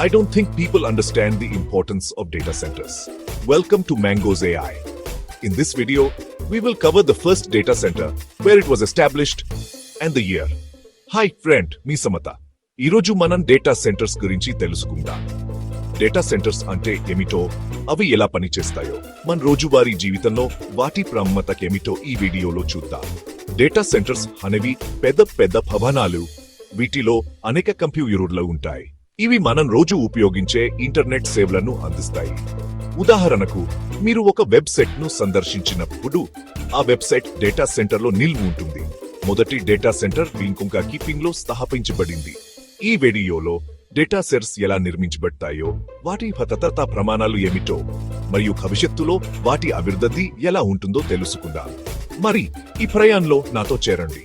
I don't think people understand the importance of data centers. Welcome to Mango's AI. In this video, we will cover the first data center, where it was established, and the year. Hi friend మీ సమత ఈరోజు మనం data centres గురించి తెలుసుకుందాం data centres అంటే ఏమిటో అవి ఎలా పనిచేస్తాయో మన రోజువారీ జీవితంలో వాటి ప్రాముఖ్యతకేమిటో ఈ వీడియోలో చూద్దాం డేటా సెంటర్స్ అనేవి పెద్ద పెద్ద భవనాలు వీటిలో అనేక కంప్యూటర్లు ఉంటాయి ఇవి మనం రోజు ఉపయోగించే ఇంటర్నెట్ సేవలను అందిస్తాయి. ఉదాహరణకు మీరు ఒక వెబ్సైట్ను సందర్శించినప్పుడు ఆ వెబ్సైట్ డేటా సెంటర్లో నిల్వ ఉంటుంది. మొదటి డేటా సెంటర్ ఇంకొక కీపింగ్లో స్థాపించబడింది. ఈ వీడియోలో డేటా సెట్స్ ఎలా నిర్మించబడతాయో వాటి భద్రతా ప్రమాణాలు ఏమిటో మరియు భవిష్యత్తులో వాటి అభివృద్ధి ఎలా ఉంటుందో తెలుసుకుందాం. మరి ఈ ప్రయాణంలో నాతో చేరండి.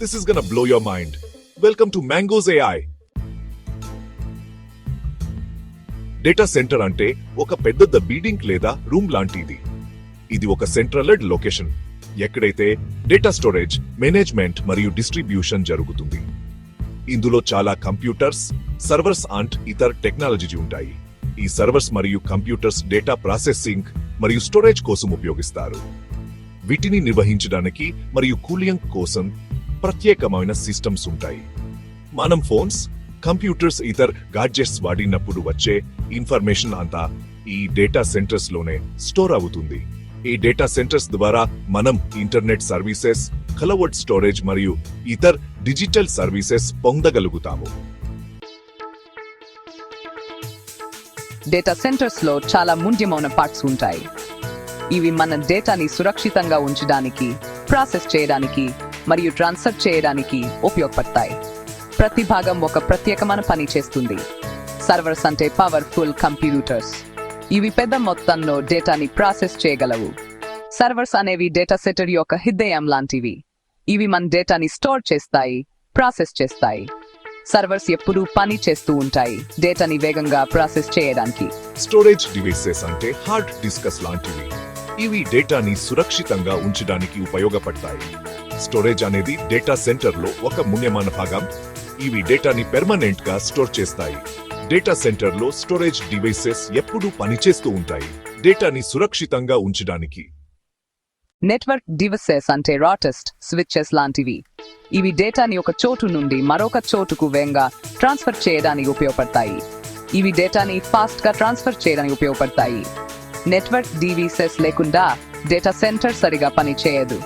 This is gonna blow your mind welcome to mangoes AI data centre అంటే ఒక పెద్ద బిల్డింగ్ లేదా రూమ్ లాంటిది. ఇది ఒక సెంట్రలైడ్ లొకేషన్ ఎక్కడైతే డేటా స్టోరేజ్ మేనేజ్మెంట్ మరియు డిస్ట్రిబ్యూషన్ జరుగుతుంది. ఇందులో చాలా కంప్యూటర్స్ సర్వర్స్ అండ్ ఇతర టెక్నాలజీ ఉంటాయి. ఈ సర్వర్స్ మరియు కంప్యూటర్స్ డేటా ప్రాసెసింగ్ మరియు స్టోరేజ్ కోసం ఉపయోగిస్తారు. వీటిని నిర్వహించడానికి మరియు కూలింగ్ కోసం ప్రత్యేకమైన సిస్టమ్స్ ఉంటాయి. మనం ఫోన్స్ కంప్యూటర్స్ ఇతర గాడ్జెట్స్ వాడినప్పుడు వచ్చే ఇన్ఫర్మేషన్ అంతా ఈ డేటా సెంటర్స్లోనే స్టోర్ అవుతుంది. ఈ డేటా సెంటర్స్ ద్వారా మనం ఇంటర్నెట్ సర్వీసెస్ కలవర్డ్ స్టోరేజ్ మరియు ఇతర డిజిటల్ సర్వీసెస్ పొందగలుగుతాము. డేటా సెంటర్స్లో చాలా ముఖ్యమైన పార్ట్స్ ఉంటాయి. ఇవి మన డేటాని సురక్షితంగా ఉంచడానికి ప్రాసెస్ చేయడానికి మరియు ట్రాన్స్ఫర్ చేయడానికి ఉపయోగపడతాయి. ప్రతి భాగం ఒక ప్రత్యేకమైన పని చేస్తుంది. సర్వర్స్ అంటే పవర్ఫుల్ కంప్యూటర్స్. ఇవి పెద్ద మొత్తంలో డేటాని ప్రాసెస్ చేయగలవు. సర్వర్స్ అనేవి డేటా సెటర్ యొక్క హృదయం లాంటివి. ఇవి మన డేటాని స్టోర్ చేస్తాయి ప్రాసెస్ చేస్తాయి. సర్వర్స్ ఎప్పుడూ పని చేస్తూ ఉంటాయి డేటాని వేగంగా ప్రాసెస్ చేయడానికి. స్టోరేజ్ డివైసెస్ అంటే హార్డ్ డిస్కస్ లాంటివి. ఇవి డేటాని సురక్షితంగా ఉంచడానికి ఉపయోగపడతాయి. స్టోరేజ్ అనేది డేటా సెంటర్లో ఒక ముఖ్యమైన భాగం. ఇవి డేటాని పెర్మనెంట్గా స్టోర్ చేస్తాయి. డేటా సెంటర్లో స్టోరేజ్ డివైసెస్ ఎప్పుడూ పనిచేస్తూ ఉంటాయి. డేటాని సురక్షితంగా ఉంచడానికి. నెట్వర్క్ డివైసెస్ అంటే రాటెస్ట్ స్విచెస్ లాంటివి. ఇవి డేటాని ఒక చోటు నుండి మరొక చోటుకు వేగంగా ట్రాన్స్ఫర్ చేయడానికి ఉపయోగపడతాయి. ఇవి డేటాని ఫాస్ట్గా ట్రాన్స్ఫర్ చేయడానికి ఉపయోగపడతాయి. నెట్వర్క్ డివైసెస్ లేకుండా డేటా సెంటర్ సరిగా పని చేయదు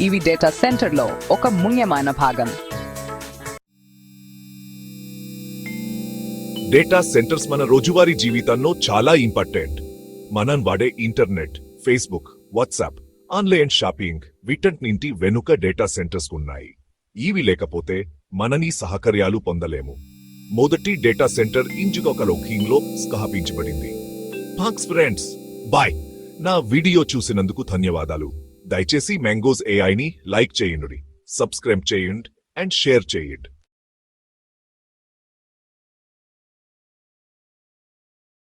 ఇవి డేటా సెంటర్లో ఒక ముఖ్యమైన భాగం. డేటా సెంటర్స్ మన రోజువారీ జీవితంలో చాలా ఇంపార్టెంట్. మనం వాడే internet Facebook WhatsApp online shopping వీటన్నింటి వెనుక డేటా సెంటర్స్ ఉన్నాయి. ఇవి లేకపోతే మనని సహకర్యాలు పొందలేము. మొదటి డేటా సెంటర్ ఇంచుకొక లో స్థాపించబడింది. థాంక్స్ ఫ్రెండ్స్ బాయ్ నా వీడియో చూసినందుకు ధన్యవాదాలు. దయచేసి మ్యాంగోస్ ఏఐని లైక్ చేయండి సబ్స్క్రైబ్ చేయండి అండ్ షేర్ చేయండి.